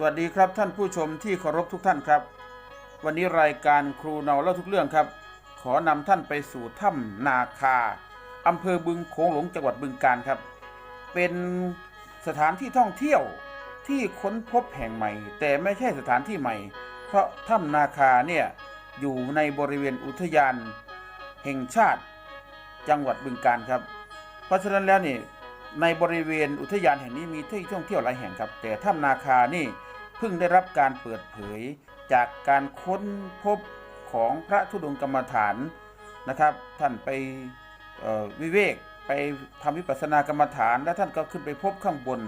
สวัสดีครับท่านผู้ชมที่เคารพทุกท่านครับ วันนี้รายการครูเนาเล่าทุกเรื่องครับ ขอนำท่านไปสู่ถ้ำนาคาอำเภอบึงโขงหลงจังหวัดบึงกาฬครับ เป็นสถานที่ท่องเที่ยวที่ค้นพบแห่งใหม่ แต่ไม่ใช่สถานที่ใหม่ เพราะถ้ำนาคาเนี่ยอยู่ในบริเวณอุทยาน แห่งชาติจังหวัดบึงกาฬครับ เพราะฉะนั้นแล้วนี่ในบริเวณอุทยานแห่งนี้มีที่ท่องเที่ยวหลายแห่งครับ แต่ถ้ำนาคานี่ เพิ่งได้รับการเปิดเผยจากการค้นพบของพระธุดงค์กรรมฐานนะครับ ท่านไปวิเวกไปทำวิปัสสนากรรมฐาน และท่านก็ขึ้นไปพบข้างบน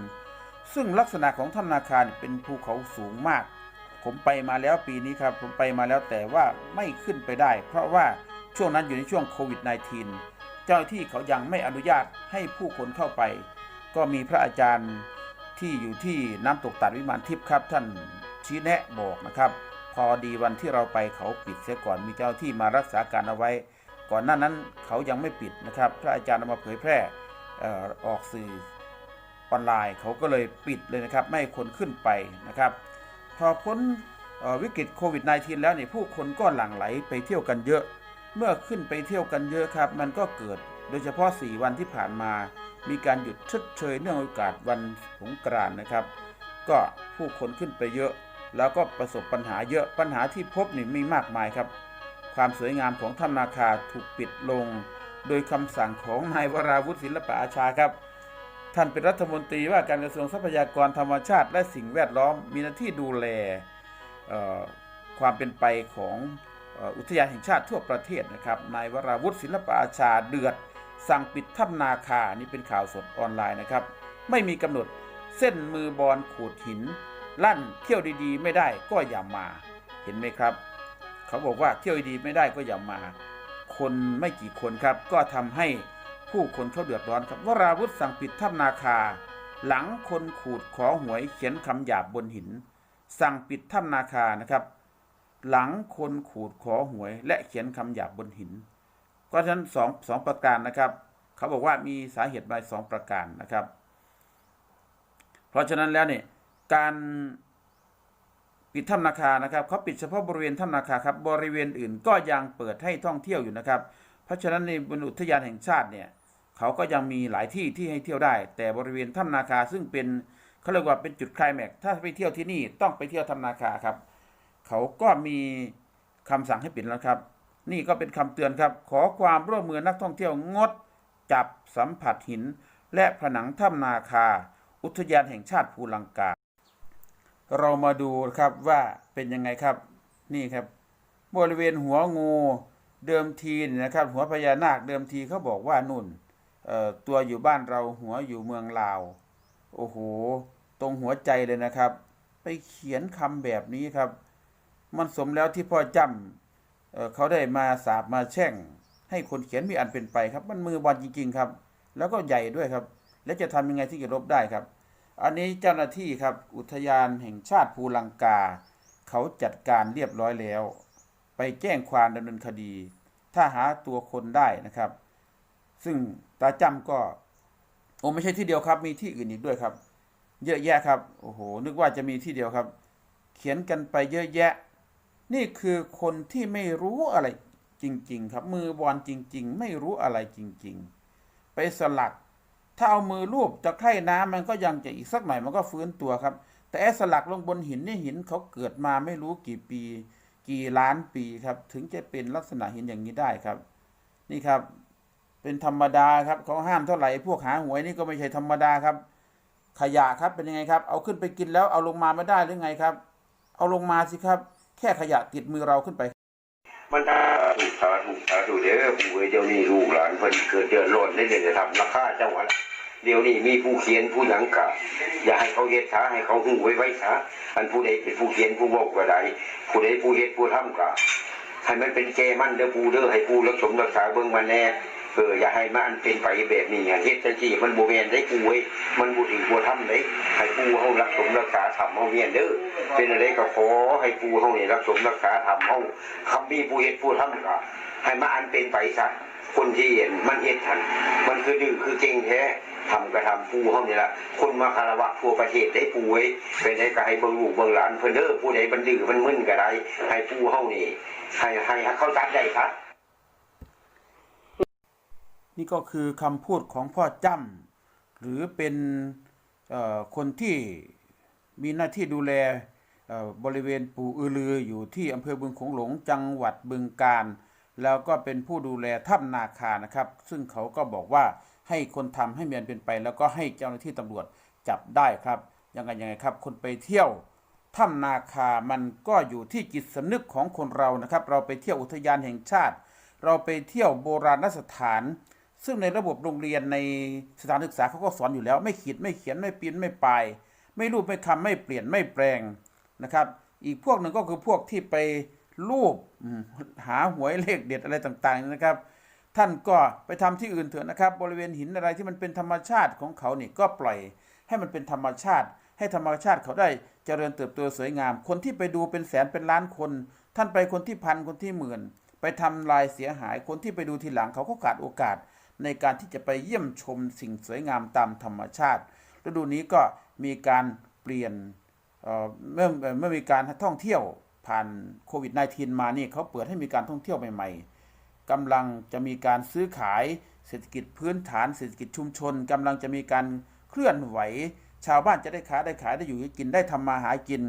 ซึ่งลักษณะของถ้ำนาคาเป็นภูเขาสูงมาก ผมไปมาแล้วปีนี้ครับ ผมไปมาแล้วแต่ว่าไม่ขึ้นไปได้ เพราะว่าช่วงนั้นอยู่ในช่วงโควิด -19 เจ้าที่เขายังไม่อนุญาตให้ผู้คนเข้าไป ก็มีพระอาจารย์ ที่อยู่ที่น้ำตกตัดวิมานทิพย์ครับท่านชี้แนะบอกนะครับ พอดีวันที่เราไปเขาปิดเสียก่อนมีเจ้าที่มารักษาการเอาไว้ ก่อนหน้านั้นเขายังไม่ปิดนะครับ พระอาจารย์เอามาเผยแพร่ออออกสื่อออนไลน์เขาก็เลยปิดเลยนะครับ ไม่ให้คนขึ้นไปนะครับ พอพ้นวิกฤตโควิด -19 แล้วเนี่ยผู้คนก็หลั่งไหลไปเที่ยวกันเยอะ เมื่อขึ้นไปเที่ยวกันเยอะครับ มันก็เกิด โดยเฉพาะ 4 วันที่ผ่านมา มีการหยุดชดเชยเนื่องโอกาสวันสงกรานต์นะครับ ก็ผู้คนขึ้นไปเยอะ แล้วก็ประสบปัญหาเยอะปัญหาที่พบนี่มีมากมายครับ ความสวยงามของถ้ำนาคาถูกปิดลง โดยคำสั่งของนายวราวุฒิศิลปะอาชาครับท่านเป็นรัฐมนตรีว่าการกระทรวงทรัพยากรธรรมชาติ และสิ่งแวดล้อมมีหน้าที่ดูแลความเป็นไปของอุทยานแห่งชาติทั่วประเทศนะครับนายวราวุฒิศิลปะอาชาเดือด สั่งปิดถ้ำนาคา นี่เป็นข่าวสดออนไลน์นะครับ ไม่มีกำหนดเส้นมือบอลขูดหิน ลั่นเที่ยวดีๆ ไม่ได้ก็อย่ามา เห็นไหมครับ เขาบอกว่าเที่ยวดีๆไม่ได้ก็อย่ามา คนไม่กี่คนครับ ก็ทำให้ผู้คนเขาเดือดร้อนครับวราวุธสั่งปิดถ้ำนาคา หลังคนขูดขอหวยเขียนคำหยาบบนหิน สั่งปิดถ้ำนาคานะครับ หลังคนขูดขอหวยและเขียนคำหยาบบนหิน ก็ฉะนั้นสองสองประการนะครับเขาบอกว่ามีสาเหตุมาสองประการนะครับ เพราะฉะนั้นแล้วเนี่ยการปิดถ้ำนาคานะครับเขาปิดเฉพาะบริเวณถ้ำนาคาครับบริเวณอื่นก็ยังเปิดให้ท่องเที่ยวอยู่นะครับ เพราะฉะนั้นในบนอุทยานแห่งชาติเนี่ยเขาก็ยังมีหลายที่ที่ให้เที่ยวได้ แต่บริเวณถ้ำนาคาซึ่งเป็นเขาเรียกว่าเป็นจุดคลายแม็กถ้าไปเที่ยวที่นี่ต้องไปเที่ยวถ้ำนาคาครับ เขาก็มีคำสั่งให้ปิดแล้วครับ นี่ก็เป็นคำเตือนครับ ขอความร่วมมือนักท่องเที่ยวงด จับสัมผัสหิน และผนังถ้ำนาคา อุทยานแห่งชาติภูลังกา เรามาดูครับว่าเป็นยังไงครับ นี่ครับ บริเวณหัวงูเดิมทีนะครับ หัวพญานาคเดิมทีเขาบอกว่านุ่นตัวอยู่บ้านเราหัวอยู่เมืองลาว โอ้โห ตรงหัวใจเลยนะครับ ไปเขียนคำแบบนี้ครับ มันสมแล้วที่พ่อจำ เขาได้มาสาบมาแช่ง ให้คนเขียนมีอันเป็นไปครับ มันมือบอลจริงๆครับ แล้วก็ใหญ่ด้วยครับ แล้วจะทำยังไงที่จะลบได้ครับ อันนี้เจ้าหน้าที่ครับอุทยานแห่งชาติภูลังกา เขาจัดการเรียบร้อยแล้ว ไปแจ้งความดำเนินคดี ถ้าหาตัวคนได้นะครับ ซึ่งตาจำก็โอ้ไม่ใช่ที่เดียวครับ มีที่อื่นอีกด้วยครับ เยอะแยะครับโอ้โหนึกว่าจะมีที่เดียวครับ เขียนกันไปเยอะแยะ นี่คือคนที่ไม่รู้อะไรจริง ๆ ครับ มือบอลจริง ๆ ไม่รู้อะไรจริง ๆ ไปสลัก ถ้าเอามือลูบจะไข่น้ำมันก็ยังจะอีกสักหน่อยมันก็ฟื้นตัวครับ แต่ไอ้สลักลงบนหินนี่หินเขาเกิดมาไม่รู้กี่ปี กี่ล้านปีครับ ถึงจะเป็นลักษณะหินอย่างนี้ได้ครับ นี่ครับ เป็นธรรมดาครับเขาห้ามเท่าไหร่พวกหาหวยนี่ก็ไม่ใช่ธรรมดาครับ ขยะครับเป็นยังไงครับ เอาขึ้นไปกินแล้วเอาลงมาไม่ได้หรือไงครับ เอาลงมาสิครับ แค่ขยะติดมือเราขึ้นไป มันถ้าถูกสาถูกสาถูกเดี๋ยวผู้เอ๋ยเดี๋ยวนี้ลูกหลานเพิ่นเกิดเดือดร้อนได้เดี๋ยวจะทำราคาเจ้าหวละเดี๋ยวนี้มีผู้เขียนผู้หยังกะอย่าให้เขาเฮ็ดช้าให้เขาหูไว้ไว้ช้าอันผู้ใดเป็นผู้เขียนผู้บอกก็ได้ผู้ใดผู้เฮ็ดผู้ทำกะให้มันเป็นแกมันเด้อผู้เด้อให้ผู้รักสมรักษาเบิ่งมาแน่ เอออย่าให้มันเป็นไปแบบนี้อะเฮ็ดจังซี่มันบ่แม่นได้ผู้เว้ยมันบ่ถึงบ่ทำได้ให้ผู้เฮารักสมรักษาทำเฮาเมียนเด้อเป็นอะไรก็ขอให้ผู้เฮานี่รักสมรักษาทำเฮาคำมีผู้เฮ็ดผู้ทำก็ให้มาอันเป็นไปซะคนที่เห็นมันเฮ็ดทัน มันคือดื้อคือเก่งแท้ทำกระทำปูเฮานี่ละคนมาคารวะทั่วประเทศได้ปูไว้เป็นได้ก็ให้เบิ่งลูกเบิ่งหลานเพิ่นเด้อผู้ใดบันดื้อมันมึนก็ได้ให้ปูเฮานี่ให้ให้เขาตัดได้ครับ นี่ก็คือคำพูดของพ่อจ้ำหรือเป็นคนที่มีหน้าที่ดูแลบริเวณปู่อือลืออยู่ที่อำเภอบึงโขงหลงจังหวัดบึงกาฬแล้วก็เป็นผู้ดูแลถ้ำนาคานะครับ ซึ่งเขาก็บอกว่าให้คนทำให้เมียนเป็นไป แล้วก็ให้เจ้าหน้าที่ตำรวจจับได้ครับยังไงยังไงครับ คนไปเที่ยวถ้ำนาคามันก็อยู่ที่จิตสำนึกของคนเรานะครับ เราไปเที่ยวอุทยานแห่งชาติ เราไปเที่ยวโบราณสถาน ซึ่งในระบบโรงเรียนในสถานศึกษาเขาก็สอนอยู่แล้ว ไม่ขีดไม่เขียนไม่ปีนไม่ปลาย ไม่รูปไม่คำไม่เปลี่ยนไม่แปลงนะครับ อีกพวกหนึ่งก็คือพวกที่ไปรูปหาหวยเลขเด็ดอะไรต่างๆนะครับ ท่านก็ไปทำที่อื่นเถอะนะครับ บริเวณหินอะไรที่มันเป็นธรรมชาติของเขานี่ก็ปล่อยให้มันเป็นธรรมชาติ ให้ธรรมชาติเขาได้เจริญเติบโตสวยงาม คนที่ไปดูเป็นแสนเป็นล้านคน ท่านไปคนที่พันคนที่หมื่น ไปทำลายเสียหายคนที่ไปดูทีหลังเขาก็ขาดโอกาส ในการที่จะไปเยี่ยมชมสิ่งสวยงามตามธรรมชาติ ฤดูนี้ก็มีการเปลี่ยนเมื่อเมื่อมีการท่องเที่ยวผ่านโควิด -19 มานี่เขาเปิดให้มีการท่องเที่ยวใหม่ ๆกำลังจะมีการซื้อขายเศรษฐกิจพื้นฐานเศรษฐกิจชุมชนกำลังจะมีการเคลื่อนไหว ชาวบ้านจะได้ค้าได้ขายได้อยู่ได้กินได้ทำมาหากิน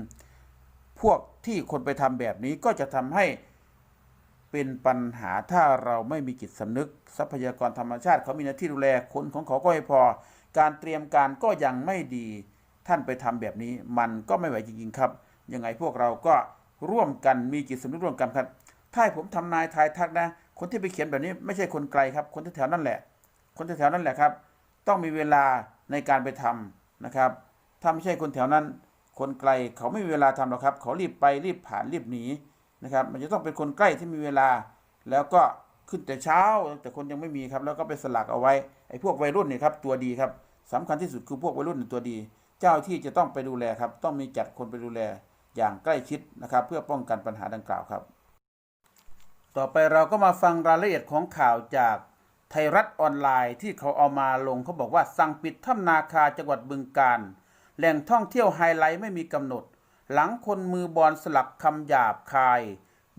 พวกที่คนไปทำแบบนี้ก็จะทำให้ เป็นปัญหาถ้าเราไม่มีจิตสำนึก ทรัพยากรธรรมชาติเขามีหน้าที่ดูแลคนของเขาก็ไม่พอ การเตรียมการก็ยังไม่ดี ท่านไปทำแบบนี้ มันก็ไม่ไหวจริงๆครับ ยังไงพวกเราก็ร่วมกันมีจิตสำนึกร่วมกันครับ ถ้าผมทำนายทายทักนะ คนที่ไปเขียนแบบนี้ไม่ใช่คนไกลครับ คนแถวๆนั่นแหละ คนแถวๆนั่นแหละครับ ต้องมีเวลาในการไปทำนะครับ ถ้าไม่ใช่คนแถวนั้น คนไกลเขาไม่มีเวลาทำหรอกครับ เขารีบไปรีบผ่านรีบหนี นะครับมันจะต้องเป็นคนใกล้ที่มีเวลา แล้วก็ขึ้นแต่เช้า แต่คนยังไม่มีครับ แล้วก็ไปสลักเอาไว้ไอ้พวกวัยรุ่นเนี่ยครับตัวดีครับสำคัญที่สุดคือพวกวัยรุ่นตัวดี เจ้าที่จะต้องไปดูแลครับ ต้องมีจัดคนไปดูแลอย่างใกล้ชิดนะครับ เพื่อป้องกันปัญหาดังกล่าวครับ ต่อไปเราก็มาฟังรายละเอียดของข่าวจากไทยรัฐออนไลน์ที่เขาเอามาลงเขาบอกว่าสั่งปิดถ้ำนาคาจังหวัดบึงกาฬแหล่งท่องเที่ยวไฮไลท์ไม่มีกำหนด หลังคนมือบอลสลักคำหยาบคาย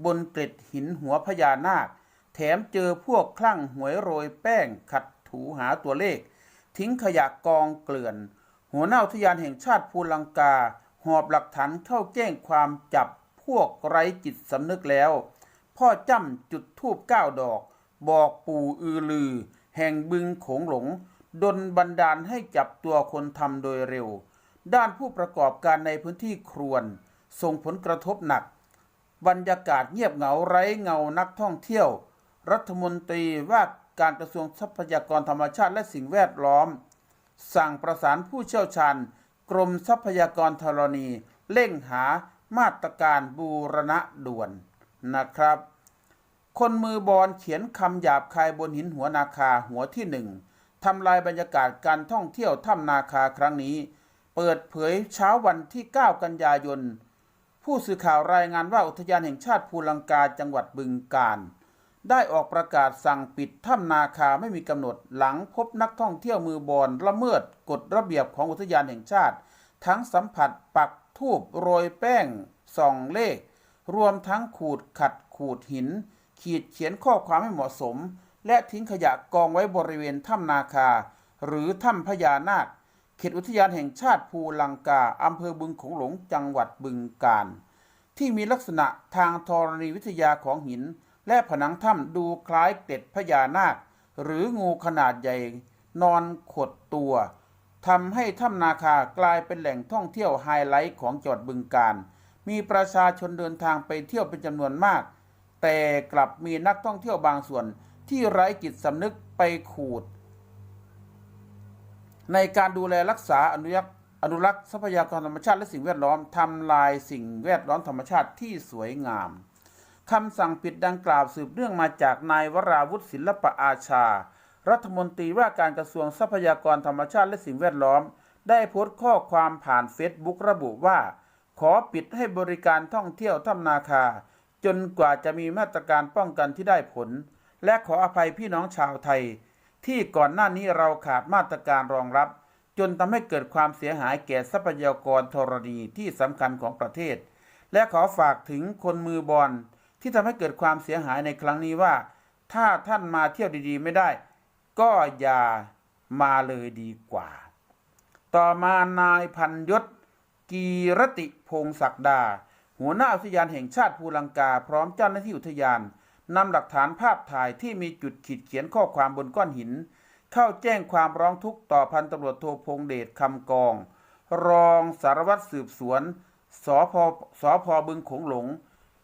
บนเกล็ดหินหัวพญานาค แถมเจอพวกคลั่งหวยโรยแป้งขัดถูหาตัวเลข ทิ้งขยะกองเกลื่อน หัวหน้าอุทยานแห่งชาติภูลังกา หอบหลักฐานเข้าแจ้งความจับพวกไร้จิตสำนึกแล้ว พ่อจ้ำจุดทูบเก้าดอก บอกปู่อือลือ แห่งบึงโขงหลงดนบันดาลให้จับตัวคนทำโดยเร็ว ด้านผู้ประกอบการในพื้นที่ครวนส่งผลกระทบหนัก บรรยากาศเงียบเหงาไร้เงานักท่องเที่ยว รัฐมนตรีว่าการกระทรวงทรัพยากรธรรมชาติและสิ่งแวดล้อม สั่งประสานผู้เชี่ยวชาญ กรมทรัพยากรธรณีเร่งหามาตรการบูรณะด่วนนะครับ คนมือบอลเขียนคำหยาบคายบนหินหัวนาคาหัวที่หนึ่งทำลายบรรยากาศการท่องเที่ยวถ้ำนาคาครั้งนี้ เปิดเผยเช้าวันที่ 9 กันยายน ผู้สื่อข่าวรายงานว่าอุทยานแห่งชาติภูลังกาจังหวัดบึงกาฬได้ออกประกาศสั่งปิดถ้ำนาคาไม่มีกำหนดหลังพบนักท่องเที่ยวมือบอลละเมิดกฎระเบียบของอุทยานแห่งชาติ ทั้งสัมผัสปักทูบโรยแป้งส่องเลข รวมทั้งขูดขัดขูดหิน ขีดเขียนข้อความไม่เหมาะสม และทิ้งขยะกองไว้บริเวณถ้ำนาคา หรือถ้ำพญานาค ตอุทยานแห่งชาติภูลังกาอำเภอบึงโขงหลงจังหวัดบึงกาฬที่มีลักษณะทางธรณีวิทยาของหิน และผนังถ้ำดูคล้ายเกล็ดพญานาค หรืองูขนาดใหญ่ นอนขดตัวทำให้ถ้ำนาคากลายเป็นแหล่งท่องเที่ยวไฮไลท์ของจังหวัดบึงกาฬมีประชาชนเดินทางไปเที่ยวเป็นจำนวนมาก แต่กลับมีนักท่องเที่ยวบางส่วนที่ไร้จิตสำนึกไปขูด ในการดูแลรักษาอนุรักษ์อนุรักษ์ทรัพยากรธรรมชาติและสิ่งแวดล้อมทำลายสิ่งแวดล้อมธรรมชาติที่สวยงามคำสั่งปิดดังกล่าวสืบเนื่องมาจากนายวราวุฒิศิลปะอาชา รัฐมนตรีว่าการกระทรวงทรัพยากรธรรมชาติและสิ่งแวดล้อม ได้โพสต์ข้อความผ่านเฟซบุ๊กระบุว่า ขอปิดให้บริการท่องเที่ยวถ้ำนาคา จนกว่าจะมีมาตรการป้องกันที่ได้ผล และขออภัยพี่น้องชาวไทย ที่ก่อนหน้านี้เราขาดมาตรการรองรับ จนทำให้เกิดความเสียหายแก่ทรัพยากรธรณีที่สำคัญของประเทศ และขอฝากถึงคนมือบอลที่ทำให้เกิดความเสียหายในครั้งนี้ว่า ถ้าท่านมาเที่ยวดีๆ ไม่ได้ ก็อย่ามาเลยดีกว่า ต่อมานายพันยศ กีรติพงศักดา หัวหน้าอุทยานแห่งชาติภูลังกา พร้อมเจ้าหน้าที่อุทยาน นำหลักฐานภาพถ่ายที่มีจุดขีดเขียนข้อความบนก้อนหิน เข้าแจ้งความร้องทุกข์ต่อพันตำรวจโทพงเดชคำกอง รองสารวัตรสืบสวนสพสพบึงโขงหลง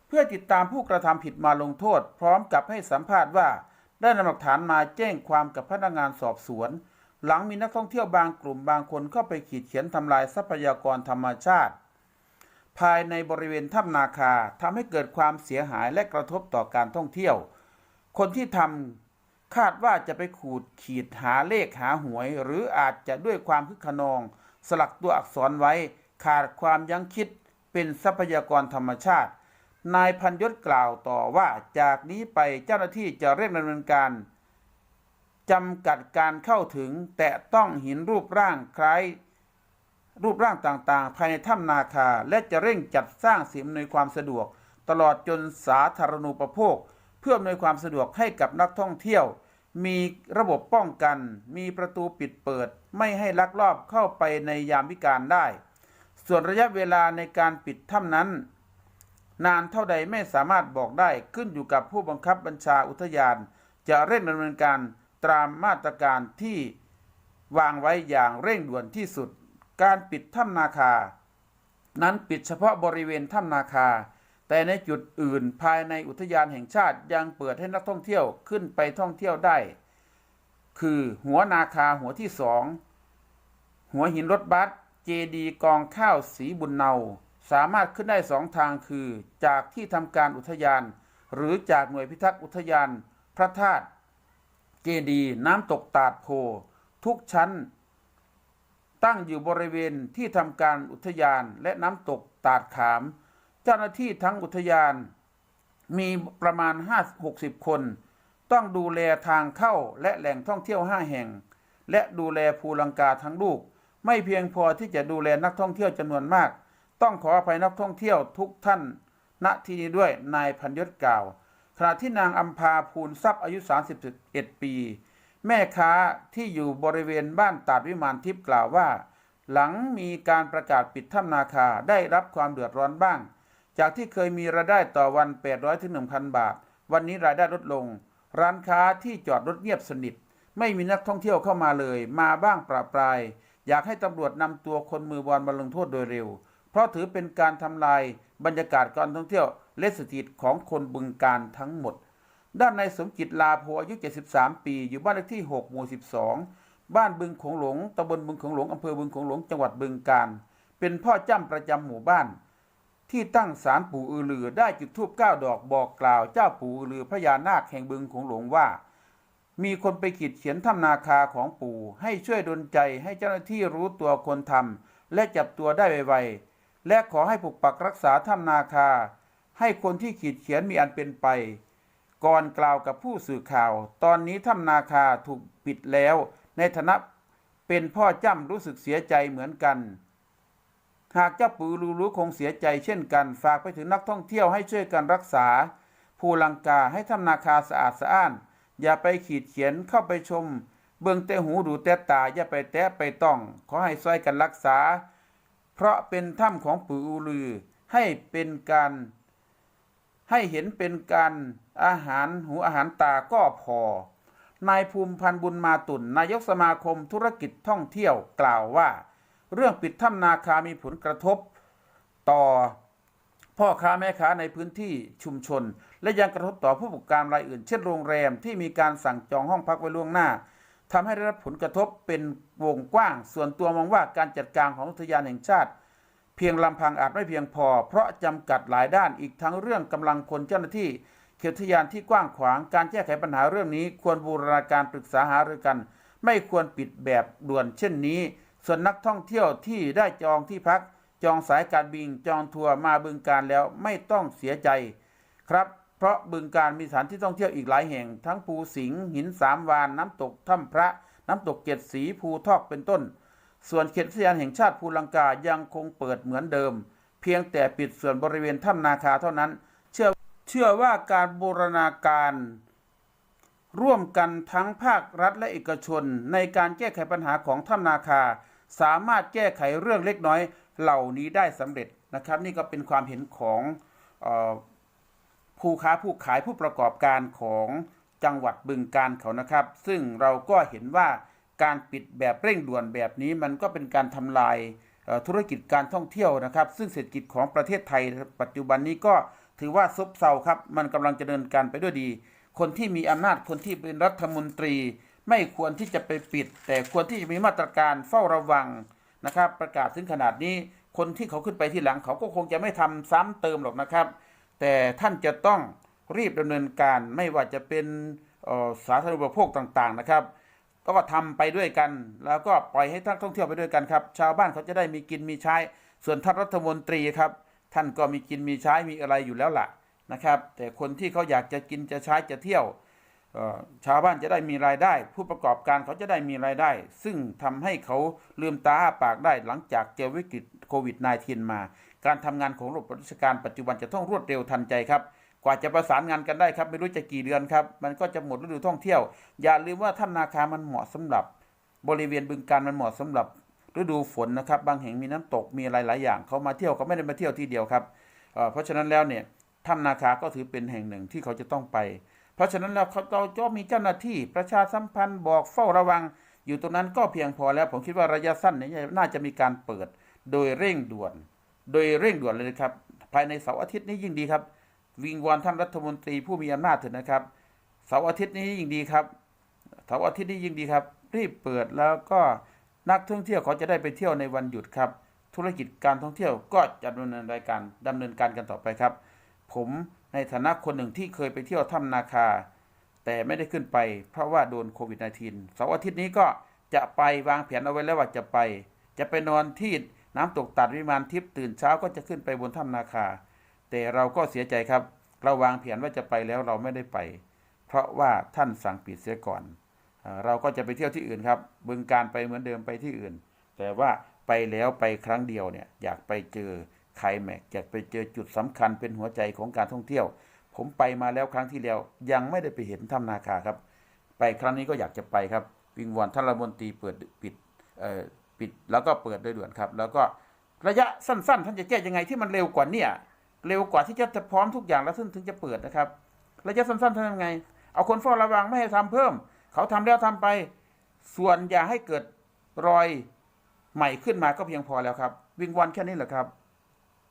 เพื่อติดตามผู้กระทำผิดมาลงโทษ พร้อมกับให้สัมภาษณ์ว่า ได้นำหลักฐานมาแจ้งความกับพนักงานสอบสวน หลังมีนักท่องเที่ยวบางกลุ่มบางคนเข้าไปขีดเขียนทำลายทรัพยากรธรรมชาติ ภายในบริเวณถ้ำนาคาทำให้เกิดความเสียหายและกระทบต่อการท่องเที่ยว คนที่ทำคาดว่าจะไปขูดขีดหาเลขหาหวย หรืออาจจะด้วยความคึกขนอง สลักตัวอักษรไว้ ขาดความยั้งคิดเป็นทรัพยากรธรรมชาติ นายพันยศกล่าวต่อว่าจากนี้ไปเจ้าหน้าที่จะเร่งดำเนินการจำกัดการเข้าถึง แตะต้องหินรูปร่างคล้าย รูปร่างต่างๆ ภายในถ้ำนาคา และจะเร่งจัดสร้างสิ่งอำนวยความสะดวก ตลอดจนสาธารณูปโภค เพื่ออำนวยความสะดวกให้กับนักท่องเที่ยว มีระบบป้องกัน มีประตูปิดเปิด ไม่ให้ลักลอบเข้าไปในยามวิการได้ ส่วนระยะเวลาในการปิดถ้ำนั้น นานเท่าใดไม่สามารถบอกได้ขึ้นอยู่กับผู้บังคับบัญชาอุทยาน จะเร่งดำเนินการตามมาตรการที่วางไว้อย่างเร่งด่วนที่สุด การปิดถ้ำนาคา นั้นปิดเฉพาะบริเวณถ้ำนาคา แต่ในจุดอื่นภายในอุทยานแห่งชาติยังเปิดให้นักท่องเที่ยวขึ้นไปท่องเที่ยวได้ คือหัวนาคาหัวที่สองหัวหินรถบัสเจดีกองข้าวสีบุญเนา สามารถขึ้นได้สองทางคือ จากที่ทำการอุทยาน หรือจากหน่วยพิทักษ์อุทยาน พระธาตุเจดีน้ำตกตาดโพ ทุกชั้น ตั้งอยู่บริเวณที่ทำการอุทยานและน้ำตกตาดขาม เจ้าหน้าที่ทั้งอุทยาน มีประมาณ 5-60 คน ต้องดูแลทางเข้าและแหล่งท่องเที่ยว 5 แห่ง และดูแลภูลังกาทั้งลูก ไม่เพียงพอที่จะดูแลนักท่องเที่ยวจำนวนมาก ต้องขออภัยนักท่องเที่ยวทุกท่าน ณที่นี้ด้วยนายพันยศกล่าวขณะที่นางอัมพาภูลทรัพย์อายุ 31 ปี แม่ค้าที่อยู่บริเวณบ้านตาดวิมานทิพย์กล่าวว่า หลังมีการประกาศปิดถ้ำนาคาได้รับความเดือดร้อนบ้าง จากที่เคยมีรายได้ต่อวัน 800ถึง1,000 บาท วันนี้รายได้ลดลง ร้านค้าที่จอดรถเงียบสนิท ไม่มีนักท่องเที่ยวเข้ามาเลย มาบ้างประปราย อยากให้ตำรวจนำตัวคนมือบอลมาลงโทษโดยเร็ว เพราะถือเป็นการทำลายบรรยากาศการท่องเที่ยวและสถิตของคนบึงการทั้งหมด ด้านในสมจิตลาโพอายุ 73 ปี อยู่บ้านเลขที่ 6 หมู่ 12 บ้านบึงโขงหลงตำบลบึงโขงหลงอำเภอบึงโขงหลงจังหวัดบึงกาฬเป็นพ่อจ้ำประจำหมู่บ้าน ที่ตั้งศาลปู่อือลือได้จุดธูปเก้าดอกบอกกล่าวเจ้าปู่อือลือพญานาคแห่งบึงโขงหลงว่า มีคนไปขีดเขียนถ้ำนาคาของปู่ ให้ช่วยดลใจให้เจ้าหน้าที่รู้ตัวคนทำและจับตัวได้ไวๆและขอให้ปกปักรักษาถ้ำนาคา ให้คนที่ขีดเขียนมีอันเป็นไป ก่อนกล่าวกับผู้สื่อข่าว ตอนนี้ถ้ำนาคาถูกปิดแล้ว ในฐานะเป็นพ่อจ้ำรู้สึกเสียใจเหมือนกัน หากเจ้าปู่รูรู้คงเสียใจเช่นกัน ฝากไปถึงนักท่องเที่ยวให้ช่วยกันรักษา ภูลังกาให้ถ้ำนาคาสะอาดสะอ้าน อย่าไปขีดเขียนเข้าไปชม เบิ่งแต่หูดูแต่ตาอย่าไปแตะไปต้อง ขอให้ช่วยกันรักษา เพราะเป็นถ้ำของปู่อือลือให้เป็นการ ให้เห็นเป็นการ อาหารหูอาหารตาก็พอนายภูมิพันธ์บุญมาตุนนายกสมาคมธุรกิจท่องเที่ยวกล่าวว่า เรื่องปิดถ้ำนาคามีผลกระทบ ต่อพ่อค้าแม่ค้าในพื้นที่ชุมชน และยังกระทบต่อผู้ประกอบการรายอื่น เช่นโรงแรมที่มีการสั่งจองห้องพักไว้ล่วงหน้าทำให้ได้รับผลกระทบเป็นวงกว้าง ส่วนตัวมองว่าการจัดการของอุทยานแห่งชาติ เพียงลำพังอาจไม่เพียงพอ เพราะจำกัดหลายด้านอีกทั้งเรื่องกำลังคนเจ้าหน้าที่ เขตอุทยานที่กว้างขวางการแก้ไขปัญหาเรื่องนี้ ควรบูรณาการปรึกษาหารือกัน ไม่ควรปิดแบบด่วนเช่นนี้ ส่วนนักท่องเที่ยวที่ได้จองที่พัก จองสายการบินจองทัวร์มาบึงการแล้วไม่ต้องเสียใจ ครับ เพราะบึงการมีสถานที่ท่องเที่ยวอีกหลายแห่ง ทั้งภูสิงห์หินสามวาน น้ำตกถ้ำพระ น้ำตกเจ็ดสีภูทอกเป็นต้น ส่วนเขตอุทยานแห่งชาติภูลังกายังคงเปิดเหมือนเดิม เพียงแต่ปิดส่วนบริเวณถ้ำนาคาเท่านั้น เชื่อว่าการบูรณาการ ร่วมกันทั้งภาครัฐและเอกชน ในการแก้ไขปัญหาของถ้ำนาคา สามารถแก้ไขเรื่องเล็กน้อยเหล่านี้ได้สำเร็จนะครับ นี่ก็เป็นความเห็นของออผู้ค้าผู้ขายผู้ประกอบการของจังหวัดบึงการเขานะครับ ซึ่งเราก็เห็นว่าการปิดแบบเร่งด่วนแบบนี้มันก็เป็นการทำลายธุรกิจการท่องเที่ยวนะครับ ซึ่งเศรษฐกิจของประเทศไทยปัจจุบันนี้ก็ ถือว่าซบเซาครับ มันกำลังจะเดินการไปด้วยดี คนที่มีอำนาจคนที่เป็นรัฐมนตรี ไม่ควรที่จะไปปิด แต่ควรที่จะมีมาตรการเฝ้าระวังนะครับ ประกาศถึงขนาดนี้ คนที่เขาขึ้นไปที่หลังเขาก็คงจะไม่ทำซ้ำเติมหรอกนะครับ แต่ท่านจะต้องรีบดำเนินการไม่ว่าจะเป็นออสาธารณูปโภคต่างๆนะครับก็ทำไปด้วยกัน แล้วก็ปล่อยให้ท่านท่องเที่ยวไปด้วยกันครับ ชาวบ้านเขาจะได้มีกินมีใช้ส่วนท่านรัฐมนตรีครับ ท่านก็มีกินมีใช้มีอะไรอยู่แล้วล่ะนะครับ แต่คนที่เขาอยากจะกินจะใช้จะเที่ยวชาวบ้านจะได้มีรายได้ ผู้ประกอบการเขาจะได้มีรายได้ ซึ่งทำให้เขาลืมตาอ้าปากได้หลังจากเจอวิกฤตโควิด -19 มา การทำงานของระบบราชการปัจจุบันจะต้องรวดเร็วทันใจครับ กว่าจะประสานงานกันได้ครับ ไม่รู้จะกี่เดือนครับ มันก็จะหมดฤดูท่องเที่ยว อย่าลืมว่าถ้ำนาคามันเหมาะสำหรับบริเวณบึงการมันเหมาะสำหรับ ฤดูฝนนะครับ บางแห่งมีน้ำตกมีอะไรหลายอย่างเขามาเที่ยวเขาไม่ได้มาเที่ยวที่เดียวครับเเพราะฉะนั้นแล้วเนี่ยถ้ำนาคาก็ถือเป็นแห่งหนึ่งที่เขาจะต้องไป เพราะฉะนั้นแล้วเขาจะมีเจ้าหน้าที่ประชาสัมพันธ์บอกเฝ้าระวัง อยู่ตรงนั้นก็เพียงพอแล้ว ผมคิดว่าระยะสั้นเนี่ยน่าจะมีการเปิดโดยเร่งด่วน โดยเร่งด่วนเลยนะครับ ภายในเสาร์อาทิตย์นี้ยิ่งดีครับ วิงวอนท่านรัฐมนตรีผู้มีอำนาจเถิดนะครับเสาร์อาทิตย์นี้ยิ่งดีครับเสาร์อาทิตย์นี้ยิ่งดีครับ รีบเปิดแล้วก็ นักท่องเที่ยวเขาจะได้ไปเที่ยวในวันหยุดครับ ธุรกิจการท่องเที่ยวก็จะดำเนินรายการดำเนินการกันต่อไปครับ ผมในฐานะคนหนึ่งที่เคยไปเที่ยวถ้ำนาคา แต่ไม่ได้ขึ้นไป เพราะว่าโดนโควิด -19 เสาร์อาทิตย์นี้ก็จะไปวางแผนเอาไว้แล้วว่าจะไป จะไปนอนที่น้ำตกตัดวิมานทิพย์ตื่นเช้าก็จะขึ้นไปบนถ้ำนาคา แต่เราก็เสียใจครับ เราวางแผนว่าจะไปแล้วเราไม่ได้ไป เพราะว่าท่านสั่งปิดเสียก่อน เราก็จะไปเที่ยวที่อื่นครับบึงการไปเหมือนเดิมไปที่อื่น แต่ว่าไปแล้วไปครั้งเดียวเนี่ยอยากไปเจอไคลแม็กอยากไปเจอจุดสำคัญเป็นหัวใจของการท่องเที่ยว ผมไปมาแล้วครั้งที่แล้วยังไม่ได้ไปเห็นถ้ำนาคาครับ ไปครั้งนี้ก็อยากจะไปครับ วิงวอนท่านรัฐมนตรีเปิดปิดเอ่อปิดแล้วก็เปิดโดยด่วนครับ แล้วก็ระยะสั้นๆ ท่านจะแก้ยังไงที่มันเร็วกว่าเนี่ยเร็วกว่าที่จะพร้อมทุกอย่างแล้วถึงถึงจะเปิดนะครับ ระยะสั้นๆท่านทำไง เอาคนเฝ้าระวังไม่ให้ทำเพิ่ม เขาทำแล้วทำไป ส่วนอย่าให้เกิดรอยใหม่ขึ้นมาก็เพียงพอแล้วครับ วิงวอนแค่นี้แหละครับ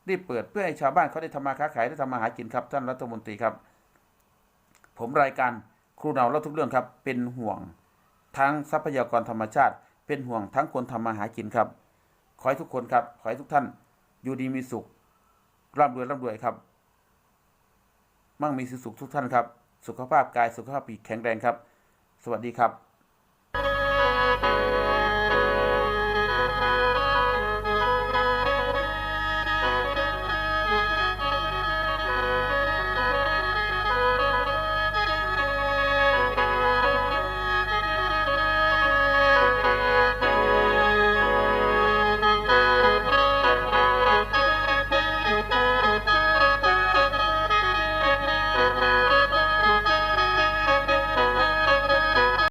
รีบเปิดเพื่อให้ชาวบ้านเขาได้ทำมาค้าขายได้ทำมาหากินครับ ท่านรัฐมนตรีครับ ผมรายการครูเนาเล่าทุกเรื่องครับ เป็นห่วงทั้งทรัพยากรธรรมชาติ เป็นห่วงทั้งคนทำมาหากินครับ ขอให้ทุกคนครับ ขอให้ทุกท่านอยู่ดีมีสุขร่ำรวยร่ำรวยครับ มั่งมีสุขทุกท่านครับ สุขภาพกายสุขภาพปีกแข็งแรงครับ สวัสดีครับ